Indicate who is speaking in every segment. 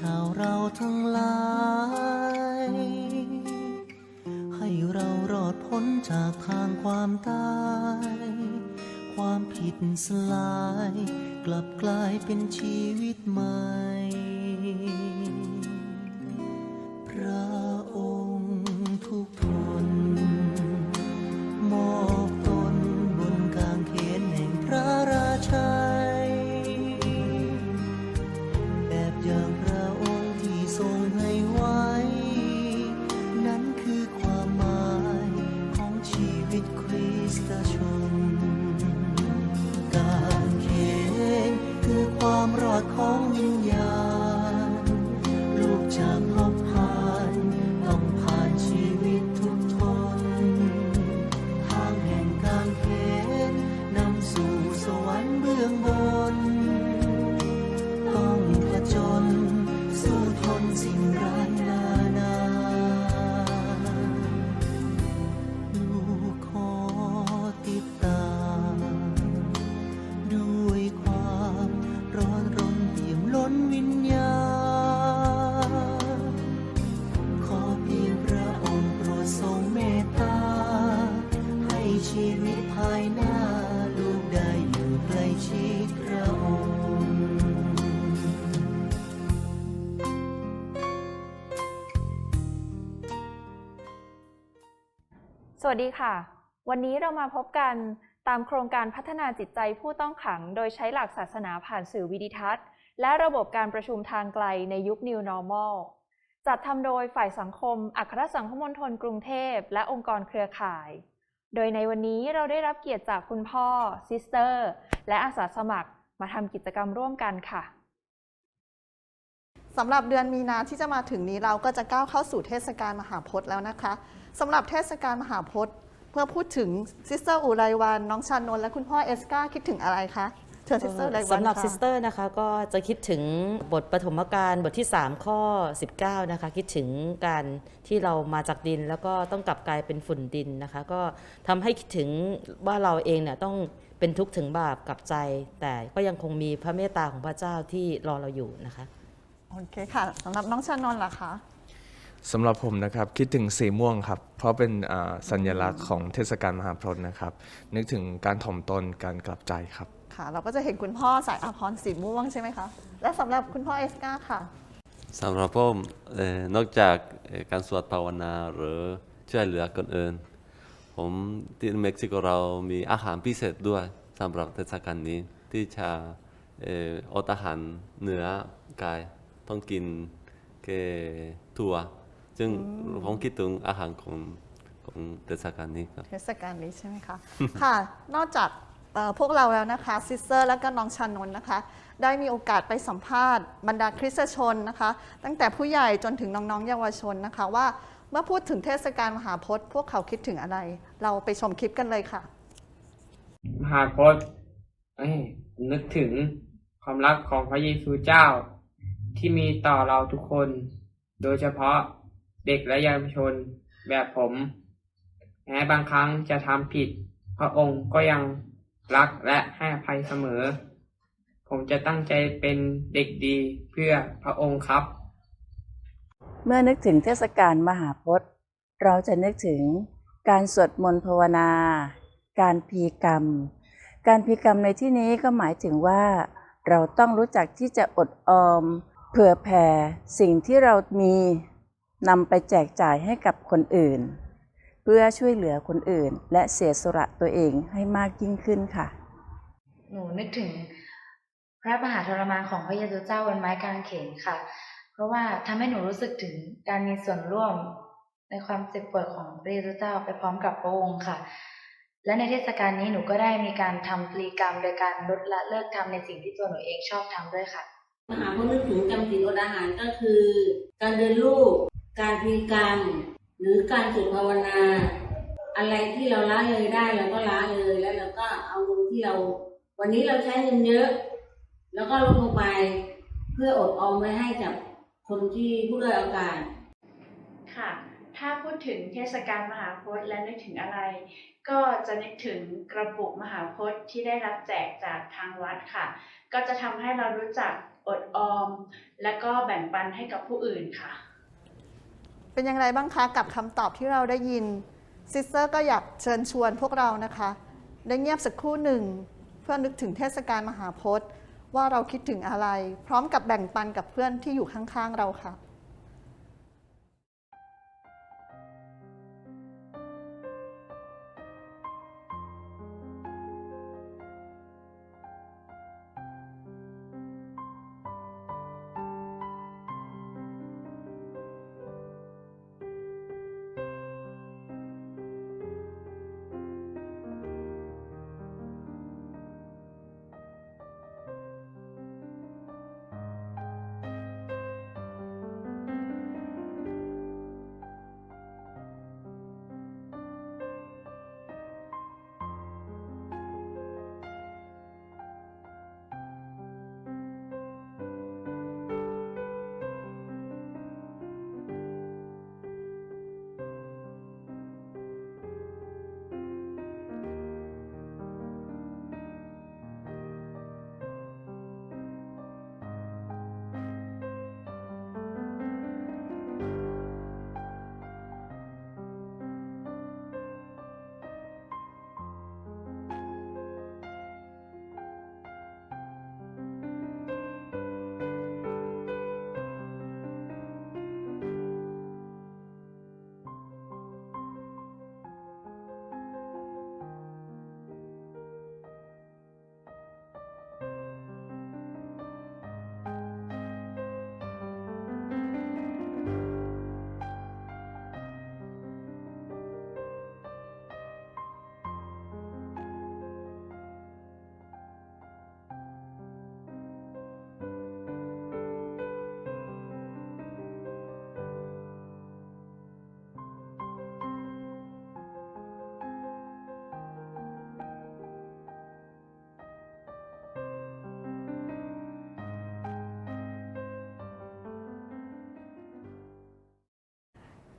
Speaker 1: ชาวเราทั้งหลาย ให้เรารอดพ้นจากทางความตาย ความผิดสลาย กลับกลายเป็นชีวิตใหม่ รร สดีค่ะ วัน
Speaker 2: นี้เรามาพบกันตามโครงการพัฒนาจิตใจผู้ต้องขัง โดยใช้หลักศาสนาผ่านสื่อวิดิทัศน์ และระบบการประชุมทางไกลในยุค New Normal จัดทำโดยฝ่ายสังคม อัครสังคมมณฑลกรุงเทพ และองค์กรเครือข่าย โดยในวันนี้เราได้รับเกียรติจากคุณพ่อซิสเตอร์ และอาสาสมัครมาทำกิจกรรมร่วมกันค่ะ
Speaker 3: สำหรับเดือนมีนาที่จะมาถึงนี้เราก็จะก้าวเข้าสู่เทศกาลมหาพจน์แล้วนะคะสำหรับเทศกาลมหาพจน์เมื่อพูดถึงซิสเตอร์อุไรวันน้องชานนท์และคุณพ่อเอสกาคิดถึงอะไรคะเชิญซิสเตอร์อุไรวัน
Speaker 4: สำหรับซิสเตอร์นะคะก็จะคิดถึงบทปฐมกาลบทที่ 3 ข้อ 19 นะคะ คิดถึงการที่เรามาจากดิน แล้วก็ต้องกลับกลายเป็นฝุ่นดินนะคะ ก็ทำให้คิดถึงว่าเราเองเนี่ยต้องเป็นทุกข์ถึงบาปกับใจ แต่ก็ยังคงมีพระเมตตาของพระเจ้าที่รอเราอยู่นะคะ
Speaker 3: โอเคค่ะสำหรับน้องชานนท์ล่ะคะ
Speaker 5: สำหรับผมนะครับคิดถึงสีม่วงครับ เพราะเป็นอ่าสัญลักษณ์ของเทศกาลมหาพรตนะครับ นึกถึงการถ่อมตนการกลับใจครับ
Speaker 3: ค่ะ เราก็จะเห็นคุณพ่อสายอภรณ์สีม่วงใช่ไหมคะ และสำหรับคุณพ่อเอสกาค่ะ
Speaker 6: สำหรับผมเอ่อนอกจากเอ่อการสวดภาวนาหรือช่วยเหลือคนอื่น ผมที่เม็กซิโกเรามีอาหารพิเศษด้วยสำหรับเทศกาลนี้ที่จะเอ่ออดอาหารเหนือกาย ต้องกินแค่ถั่วซึ่งผมคิดถึงอาหารของของเทศกาลนี้ครับ
Speaker 3: เทศกาลนี้ใช่ไหมคะ ค่ะ นอกจากพวกเราแล้วนะคะซิสเตอร์และก็น้องชานนท์นะคะ ได้มีโอกาสไปสัมภาษณ์บรรดาคริสตชนนะคะ ตั้งแต่ผู้ใหญ่จนถึงน้องๆเยาวชนนะคะ ว่าเมื่อพูดถึงเทศกาลมหาพจน์ พวกเขาคิดถึงอะไร เราไปชมคลิปกันเลยค่ะ
Speaker 7: มหาพจน์นึกถึงความรักของพระเยซูเจ้า ที่มีต่อเราทุกคน โดยเฉพาะเด็กและเยาวชนแบบผมแม้บางครั้งจะทำผิด พระองค์ก็ยังรักและให้อภัยเสมอ ผมจะตั้งใจเป็นเด็กดีเพื่อพระองค์ครับ
Speaker 8: เมื่อนึกถึงเทศกาลมหาพจน์ เราจะนึกถึงการสวดมนต์ภาวนา การพีกรรม การพีกรรมในที่นี้ก็หมายถึงว่า เราต้องรู้จักที่จะอดออม เผื่อแผ่สิ่งที่เรามีนำไปแจกจ่ายให้กับคนอื่น เพื่อช่วยเหลือคนอื่น และเสียสละตัวเองให้มากยิ่งขึ้นค่ะ
Speaker 9: หนูนึกถึงพระมหาทรมานของพระเยซูเจ้าบนไม้กางเขนค่ะ เพราะว่าทำให้หนูรู้สึกถึงการมีส่วนร่วมในความเจ็บปวดของพระเยซูเจ้าไปพร้อมกับพระองค์ค่ะ และในเทศกาลนี้หนูก็ได้มีการทำพลีกรรม โดยการลดละเลิกทำในสิ่งที่ตัวหนูเองชอบทำด้วยค่ะ
Speaker 10: มหาพจน์นึกถึงจำศีลอดอาหารก็คือ การเดินลูก การพิกรรม หรือการสวดภาวนา อะไรที่เราละเลยได้เราก็ละเลยแล้วเราก็เอาเงินที่เรา วันนี้เราใช้เงินเยอะ แล้วก็ลดลงไปเพื่ออดออมไว้ให้กับคนที่ผู้ด้อยโอกาส
Speaker 11: ค่ะถ้าพูดถึงเทศกาลมหาพจน์และนึกถึงอะไร ก็จะนึกถึงกระปุกมหาพจน์ที่ได้รับแจกจากทางวัดค่ะ ก็จะทำให้เรารู้จัก อดออม และก็แบ่งปันให้กับผู้อื่นค่ะ
Speaker 3: เป็นอย่างไรบ้างคะกับคำตอบที่เราได้ยินซิสเตอร์ก็อยากเชิญชวนพวกเรานะคะ ได้เงียบสักครู่หนึ่ง เพื่อนึกถึงเทศกาลมหาพจน์ ว่าเราคิดถึงอะไร พร้อมกับแบ่งปันกับเพื่อนที่อยู่ข้างๆเราค่ะ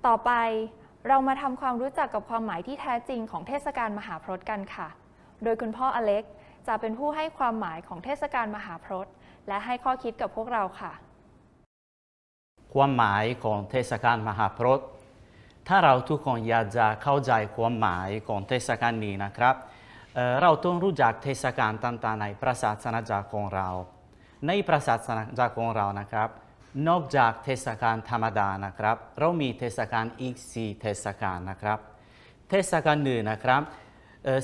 Speaker 2: ต่อไปเรามาทำความรู้จักกับความหมายที่แท้จริงของเทศกาลมหาพรตกันค่ะ โดยคุณพ่ออเล็กจะเป็นผู้ให้ความหมายของเทศกาลมหาพรตและให้ข้อคิดกับพวกเราค่ะ
Speaker 12: ความหมายของเทศกาลมหาพรตถ้าเราทุกคนอยากจะเข้าใจความหมายของเทศกาลนี้นะครับเอ่อเราต้องรู้จักเทศกาลต่างๆในพระศาสนาจักรของเรา ในพระศาสนาจักรของเรานะครับ นอกจากเทศกาลธรรมดานะครับ เรามีเทศกาลอีกสี่เทศกาลนะครับ เทศกาลหนึ่งนะครับ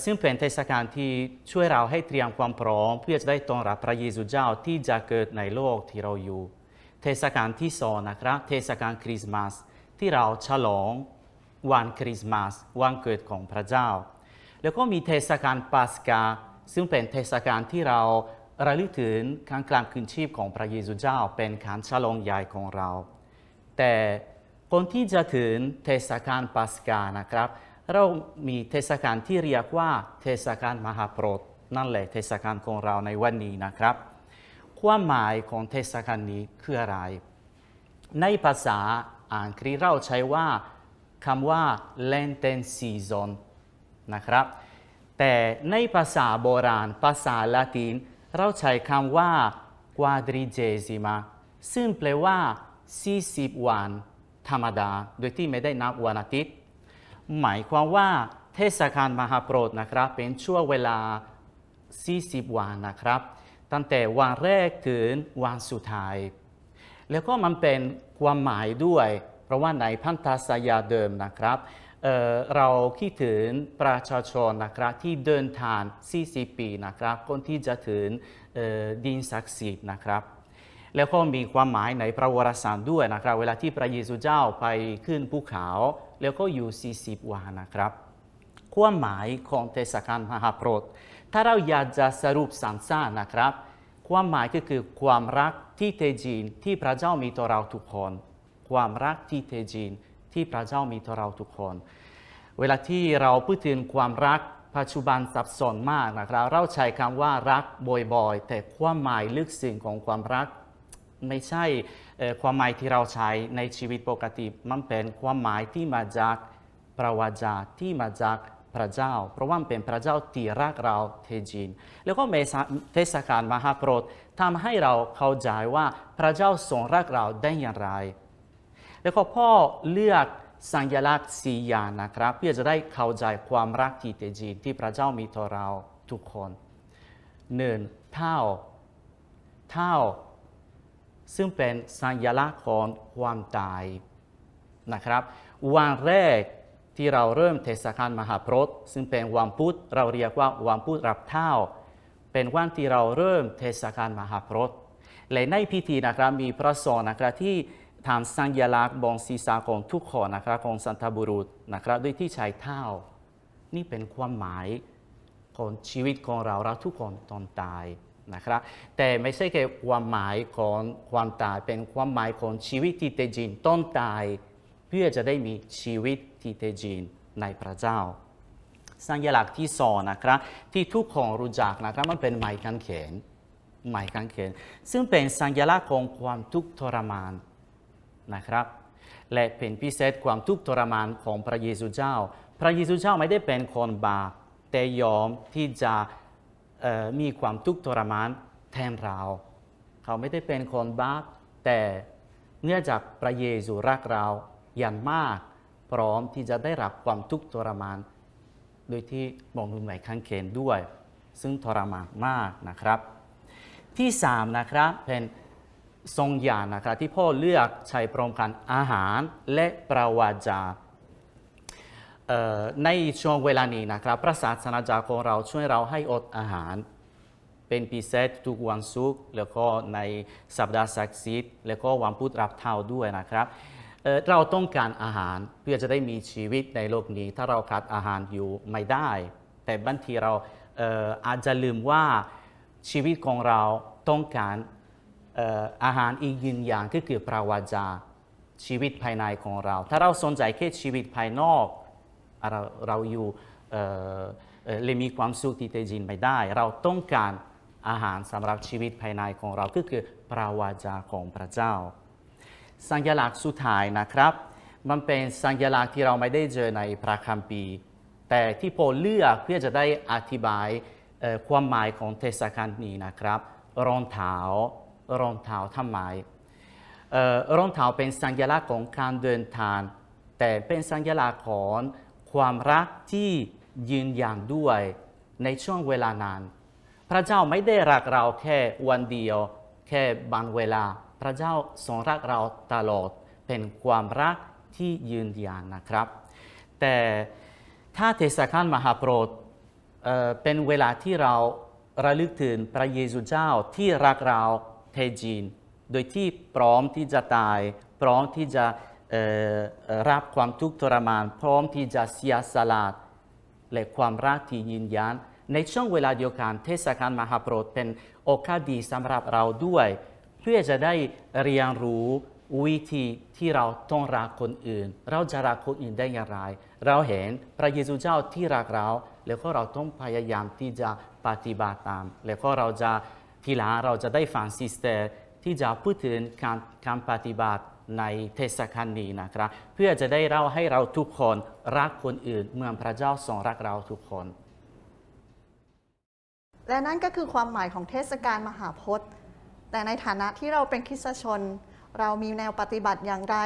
Speaker 12: ซึ่งเป็นเทศกาลที่ช่วยเราให้เตรียมความพร้อม เพื่อจะได้ต้อนรับพระเยซูเจ้าที่จะเกิดในโลกที่เราอยู่ เทศกาลที่สองนะครับ เทศกาลคริสต์มาสที่เราฉลองวันคริสต์มาสวันเกิดของพระเจ้า แล้วก็มีเทศกาลปัสกา ซึ่งเป็นเทศกาลที่เรา ระลึกถึงการกลางคืนชีพของพระเยซูเจ้าเป็นการฉลองใหญ่ของเรา แต่ก่อนที่จะถึงเทศกาลปัสกานะครับ เรามีเทศกาลที่เรียกว่าเทศกาลมหาโปรดนั่นแหละเทศกาลของเราในวันนี้นะครับ ความหมายของเทศกาลนี้คืออะไร ในภาษาอังกฤษเราใช้ว่าคำว่า Lenten season นะครับ แต่ในภาษาโบราณภาษาละติน เราใช้คำว่า quadrigesima ซึ่งแปลว่า 40 วัน ธรรมดา โดยที่ไม่ได้นับวันอาทิตย์ หมายความว่าเทศกาลมหาโปรดนะครับ เป็นช่วงเวลา 40 วันนะครับ ตั้งแต่วันแรกถึงวันสุดท้าย แล้วก็มันเป็นความหมายด้วย เพราะว่าในพันธสัญญาเดิมนะครับ เเราคิดถึงประชาชนนะครับที่เดินทาง 40 ปีนะครับก่อนที่จะถึงดินศักดิ์สิทธิ์นะครับ แล้วก็มีความหมายในพระวรสารด้วยนะครับ เวลาที่พระเยซูเจ้าไปขึ้นภูเขา แล้วก็อยู่ 40 วันนะครับ ความหมายของเทศกาลมหาโปรดถ้าเราอยากจะสรุปสั้นๆนะครับ ความหมายก็คือความรักที่แท้จริงที่พระเจ้ามีต่อเราทุกคน ความรักที่แท้จริง ที่พระเจ้ามีต่อเราทุกคน เวลาที่เราพูดถึงความรักปัจจุบันสับสนมากนะครับ เราใช้คำว่ารักบ่อยๆ แต่ความหมายลึกซึ้งของความรัก ไม่ใช่ความหมายที่เราใช้ในชีวิตปกติ มันเป็นความหมายที่มาจากพระวจาที่มาจากพระเจ้า เพราะว่าเป็นพระเจ้าที่รักเราเทจริงแล้วก็เมษาเทศกาลมหาโปรดทำให้เราเข้าใจว่าพระเจ้าทรงรักเราได้อย่างไร แล้วก็พ่อเลือกสัญลักษณ์สี่อย่างนะครับ เพื่อจะได้เข้าใจความรักที่แท้จริงที่พระเจ้ามีต่อเราทุกคนหนึ่งเท่าเท่า ซึ่งเป็นสัญลักษณ์ของความตายนะครับ วันแรกที่เราเริ่มเทศกาลมหาพรตซึ่งเป็นวันพุธเราเรียกว่าวันพุธรับเท่า เป็นวันที่เราเริ่มเทศกาลมหาพรตและในพิธีนะครับมีพระสงฆ์นะครับที่ ทำสัญลักษณ์บนศีรษะของทุกคนนะครับของสันตบุรุษนะครับด้วยที่ใช้เท้า นี่เป็นความหมายของชีวิตของเราเราทุกคนตอนตายนะครับ แต่ไม่ใช่แค่ความหมายของความตายเป็นความหมายของชีวิตที่แท้จริงต้องตาย เพื่อจะได้มีชีวิตที่แท้จริงในพระเจ้า สัญลักษณ์ที่สองนะครับ ที่ทุกคนรู้จักนะครับมันเป็นไม้กางเขนไม้กางเขนซึ่งเป็นสัญลักษณ์ของความทุกข์ทรมาน นะครับ และเป็นพิเศษความทุกข์ทรมานของพระเยซูเจ้า พระเยซูเจ้าไม่ได้เป็นคนบาปแต่ยอมที่จะมีความทุกข์ทรมานแทนเรา เขาไม่ได้เป็นคนบาปแต่เนื่องจากพระเยซูรักเราอย่างมาก พร้อมที่จะได้รับความทุกข์ทรมาน โดยที่มองดูไหมข้างเขนด้วย ซึ่งทรมานมากนะครับ ที่สามนะครับเป็น ทรงยานนะครับที่พ่อเลือกใช้พร้อมกันอาหารและประวัติจาในช่วงเวลานี้นะครับพระศาสนาจารย์ของเราช่วยเราให้อดอาหาร เป็นพิเศษทุกวันศุกร์แล้วก็ในสัปดาห์ศักดิ์สิทธิ์แล้วก็วันพุธรับเท้าด้วยนะครับเเราต้องการอาหารเพื่อจะได้มีชีวิตในโลกนี้ ถ้าเราขาดอาหารอยู่ไม่ได้ แต่บางทีเราเอออาจจะลืมว่าชีวิตของเราต้องการ อาหารอีกยืนอย่างก็คือพระวจาชีวิตภายในของเรา ถ้าเราสนใจแค่ชีวิตภายนอกเราเราอยู่เลยมีความสุขที่แท้จริงไม่ได้ เราต้องการอาหารสำหรับชีวิตภายในของเราก็คือพระวจาของพระเจ้า สัญลักษณ์สุดท้ายนะครับ มันเป็นสัญลักษณ์ที่เราไม่ได้เจอในพระคัมภีร์ แต่ที่โพเลือกเพื่อจะได้อธิบายความหมายของเทศกาลนี้นะครับ รองเท้า รองเท้าทำไมรองเท้าเป็นสัญลักษณ์ของการเดินทาง แต่เป็นสัญลักษณ์ของความรักที่ยืนยันด้วยในช่วงเวลานานพระเจ้าไม่ได้รักเราแค่วันเดียว แค่บางเวลา พระเจ้าทรงรักเราตลอดเป็นความรักที่ยืนยันนะครับ แต่ถ้าเทศกาลมหาโปรดเเป็นเวลาที่เราระลึกถึงพระเยซูเจ้าที่รักเรา แท้จริง โดยที่พร้อมที่จะตาย พร้อมที่จะรับความทุกข์ทรมาน พร้อมที่จะเสียสละและความรักที่ยืนยันในช่วงเวลาเดียวกันเทศกาลมหาโปรดเป็นโอกาสดีสำหรับเราด้วย เพื่อจะได้เรียนรู้วิธีที่เราต้องรักคนอื่น เราจะรักคนอื่นได้อย่างไร เราเห็นพระเยซูเจ้าที่รักเรา แล้วก็เราต้องพยายามที่จะปฏิบัติตาม แล้วก็เราจะ ทีหลังเราจะได้ฟังซิสเตอร์ที่จะพูดถึงการการปฏิบัติในเทศกาลนี้นะครับ เพื่อจะได้เราให้เราทุกคนรักคนอื่นเหมือนพระเจ้าทรงรักเราทุกคน
Speaker 3: และนั่นก็คือความหมายของเทศกาลมหาพจน์ แต่ในฐานะที่เราเป็นคริสตชน เรามีแนวปฏิบัติอย่างไร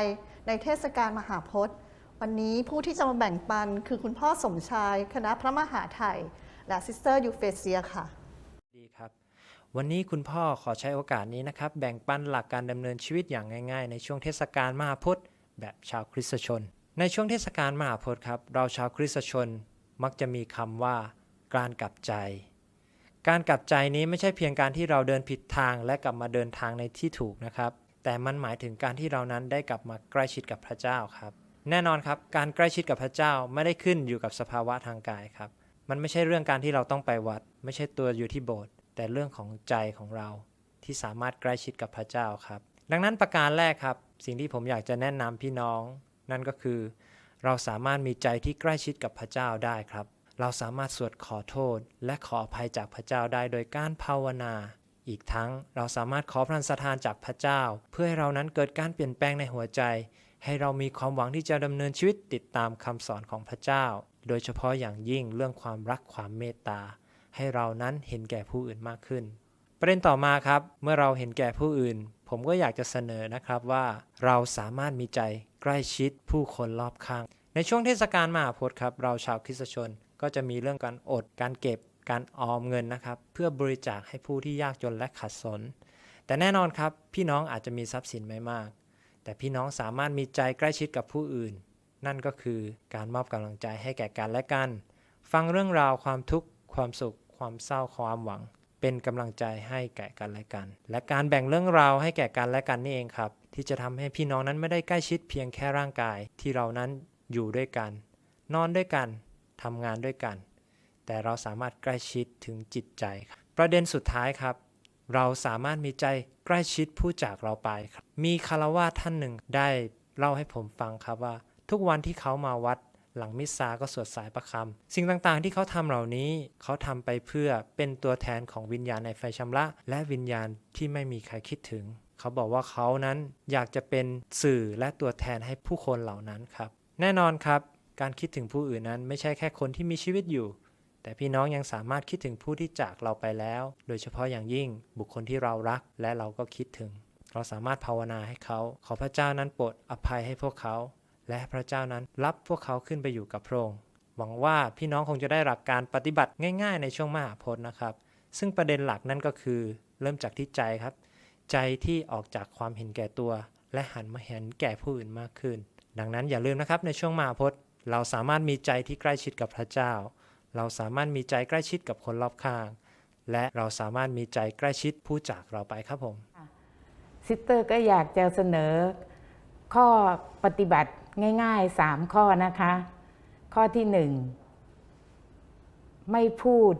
Speaker 3: ในเทศกาลมหาพจน์ วันนี้ผู้ที่จะมาแบ่งปันคือคุณพ่อสมชาย คณะพระมหาไทย และซิสเตอร์ยูเฟเซียค่ะ
Speaker 13: วันนี้คุณพ่อขอใช้โอกาสนี้นะครับ แบ่งปันหลักการดำเนินชีวิตอย่างง่ายๆ ในช่วงเทศกาลมหาพจน์แบบชาวคริสตชน ในช่วงเทศกาลมหาพจน์ครับ เราชาวคริสตชนมักจะมีคำว่า การกลับใจ การกลับใจนี้ไม่ใช่เพียงการที่เราเดินผิดทางและกลับมาเดินทางในที่ถูกนะครับ แต่มันหมายถึงการที่เรานั้นได้กลับมาใกล้ชิดกับพระเจ้าครับ แน่นอนครับ การใกล้ชิดกับพระเจ้าไม่ได้ขึ้นอยู่กับสภาวะทางกายครับ มันไม่ใช่เรื่องการที่เราต้องไปวัด ไม่ใช่ตัวอยู่ที่โบสถ์ แต่เรื่องของใจของเราที่สามารถใกล้ชิดกับพระเจ้าครับ ดังนั้นประการแรกครับ สิ่งที่ผมอยากจะแนะนำพี่น้อง นั่นก็คือ เราสามารถมีใจที่ใกล้ชิดกับพระเจ้าได้ครับ เราสามารถสวดขอโทษ และขออภัยจากพระเจ้าได้โดยการภาวนา อีกทั้งเราสามารถขอพระสถานจากพระเจ้า เพื่อให้เรานั้นเกิดการเปลี่ยนแปลงในหัวใจ ให้เรามีความหวังที่จะดำเนินชีวิตติดตามคำสอนของพระเจ้า โดยเฉพาะอย่างยิ่งเรื่องความรักความเมตตา ให้เรานั้นเห็นแก่ผู้อื่นมากขึ้น ประเด็นต่อมาครับ เมื่อเราเห็นแก่ผู้อื่น ผมก็อยากจะเสนอนะครับว่า เราสามารถมีใจใกล้ชิดผู้คนรอบข้าง ในช่วงเทศกาลมหาพจน์ครับ เราชาวคริสตชน ก็จะมีเรื่องการอดการเก็บการออมเงินนะครับ เพื่อบริจาคให้ผู้ที่ยากจนและขัดสน แต่แน่นอนครับ พี่น้องอาจจะมีทรัพย์สินไม่มาก แต่พี่น้องสามารถมีใจใกล้ชิดกับผู้อื่น นั่นก็คือการมอบกำลังใจให้แก่กันและกัน ฟังเรื่องราวความทุกข์ ความสุข ความเศร้าความหวัง เป็นกำลังใจให้แก่กันและกัน และการแบ่งเรื่องราวให้แก่กันและกันนี่เองครับ ที่จะทำให้พี่น้องนั้นไม่ได้ใกล้ชิดเพียงแค่ร่างกายที่เรานั้นอยู่ด้วยกัน นอนด้วยกันทำงานด้วยกัน แต่เราสามารถใกล้ชิดถึงจิตใจครับประเด็นสุดท้ายครับ เราสามารถมีใจใกล้ชิดผู้จากเราไปครับมีคารวาท่านหนึ่งได้เล่าให้ผมฟังครับว่า ทุกวันที่เขามาวัด หลังมิสซาก็สวดสายประคำสิ่งต่างๆที่เขาทำเหล่านี้เขาทำไปเพื่อเป็นตัวแทนของวิญญาณในไฟชำระ และวิญญาณที่ไม่มีใครคิดถึง เขาบอกว่าเขานั้นอยากจะเป็นสื่อและตัวแทนให้ผู้คนเหล่านั้นครับ แน่นอนครับ การคิดถึงผู้อื่นนั้นไม่ใช่แค่คนที่มีชีวิตอยู่แต่พี่น้องยังสามารถคิดถึงผู้ที่จากเราไปแล้ว โดยเฉพาะอย่างยิ่งบุคคลที่เรารักและเราก็คิดถึง เราสามารถภาวนาให้เขา ขอพระเจ้านั้นโปรดอภัยให้พวกเขา และพระเจ้านั้นรับพวกเขาขึ้นไปอยู่กับพระองค์หวังว่าพี่น้องคงจะได้หลักการปฏิบัติง่าย ๆ ในช่วงมหาพจน์นะครับ ซึ่งประเด็นหลักนั่นก็คือ เริ่มจากที่ใจครับ ใจที่ออกจากความเห็นแก่ตัว และหันมาเห็นแก่ผู้อื่นมากขึ้น ดังนั้นอย่าลืมนะครับในช่วงมหาพจน์ เราสามารถมีใจที่ใกล้ชิดกับพระเจ้า เราสามารถมีใจใกล้ชิดกับคนรอบข้าง และเราสามารถมีใจใกล้ชิดผู้จากเราไปครับผม
Speaker 14: ซิสเตอร์ก็อยากจะเสนอ ข้อปฏิบัติง่ายๆ3ข้อนะคะ ข้อที่หนึ่งไม่พูด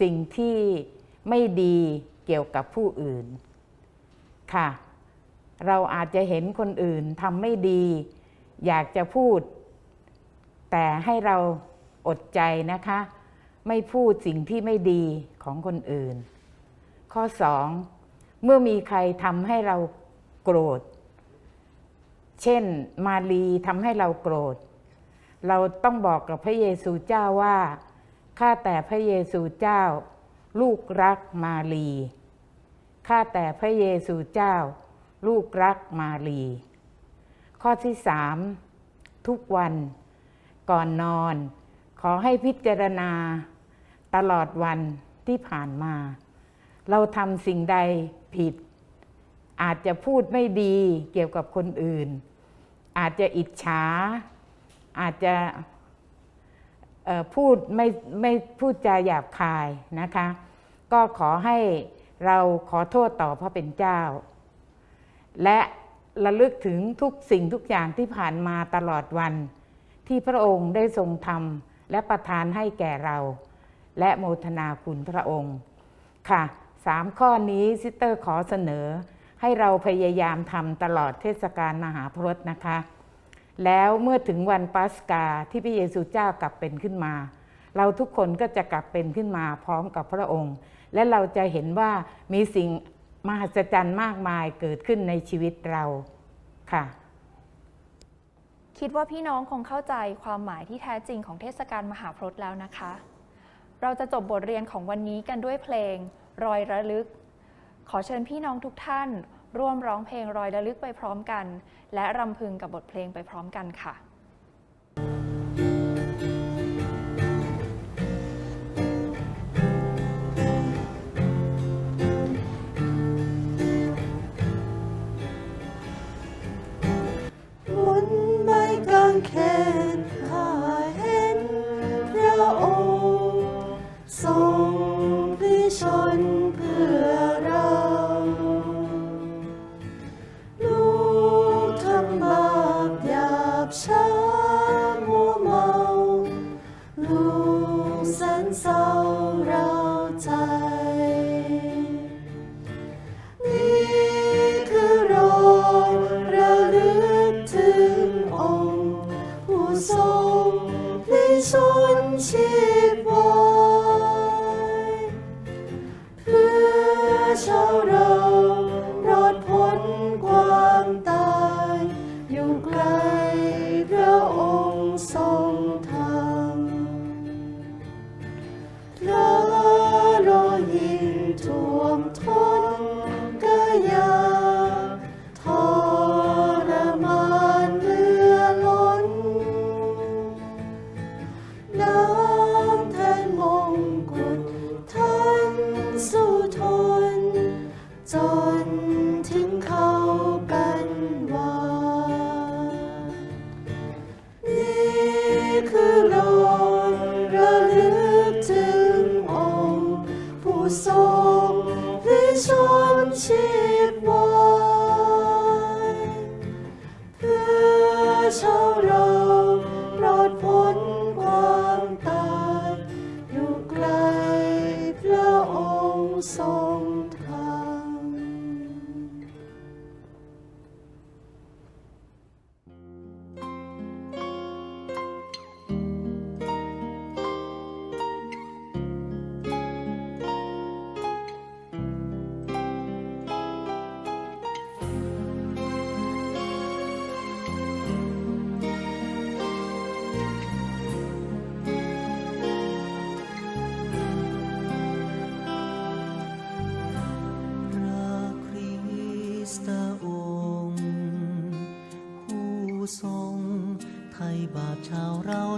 Speaker 14: สิ่งที่ไม่ดีเกี่ยวกับผู้อื่น ค่ะ เราอาจจะเห็นคนอื่นทำไม่ดี อยากจะพูด แต่ให้เราอดใจนะคะ ไม่พูดสิ่งที่ไม่ดีของคนอื่น ข้อสองเมื่อมีใครทำให้เราโกรธ เช่นมาลีทำให้เราโกรธ เราต้องบอกกับพระเยซูเจ้าว่าข้าแต่พระเยซูเจ้า ลูกรักมาลีข้าแต่พระเยซูเจ้า ลูกรักมาลีข้อที่สามทุกวันก่อนนอน ขอให้พิจารณา ตลอดวันที่ผ่านมา เราทำสิ่งใดผิด อาจจะพูดไม่ดีเกี่ยวกับคนอื่น อาจจะอิจฉา อาจจะพูดไม่ไม่พูดจาหยาบคายนะคะ ก็ขอให้เราขอโทษต่อพระเป็นเจ้า และระลึกถึงทุกสิ่งทุกอย่างที่ผ่านมาตลอดวัน ที่พระองค์ได้ทรงทำและประทานให้แก่เรา และโมทนาคุณพระองค์ ค่ะสามข้อนี้ซิสเตอร์ขอเสนอ ให้เราพยายามทำตลอดเทศกาลมหาพรตนะคะ แล้วเมื่อถึงวันปัสกาที่พระเยซูเจ้ากลับเป็นขึ้นมา เราทุกคนก็จะกลับเป็นขึ้นมาพร้อมกับพระองค์ และเราจะเห็นว่ามีสิ่งมหัศจรรย์มากมายเกิดขึ้นในชีวิตเราค่ะ
Speaker 2: คิดว่าพี่น้องคงเข้าใจความหมายที่แท้จริงของเทศกาลมหาพรตแล้วนะคะ เราจะจบบทเรียนของวันนี้กันด้วยเพลง รอยระลึก ขอเชิญพี่น้องทุกท่าน ร่วมร้องเพลงรอยระลึกไปพร้อมกัน และรำพึงกับบทเพลงไปพร้อมกันค่ะ
Speaker 1: บนไม้กางเขน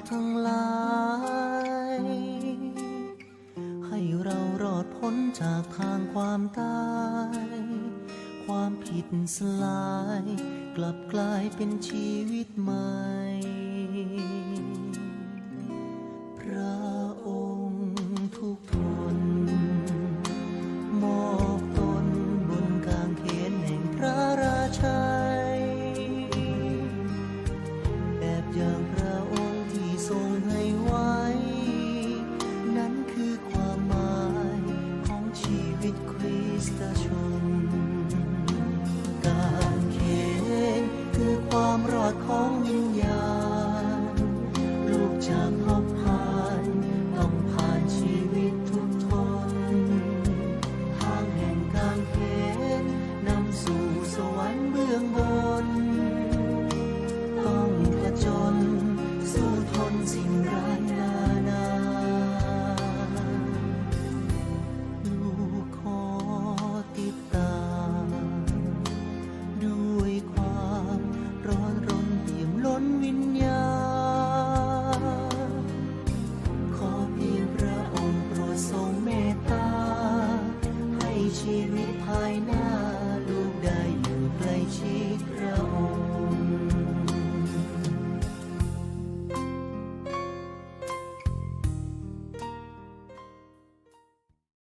Speaker 1: ทั้งหลาย ให้เรารอดพ้นจากทางความตาย ความผิดสลาย กลับกลายเป็นชีวิตใหม่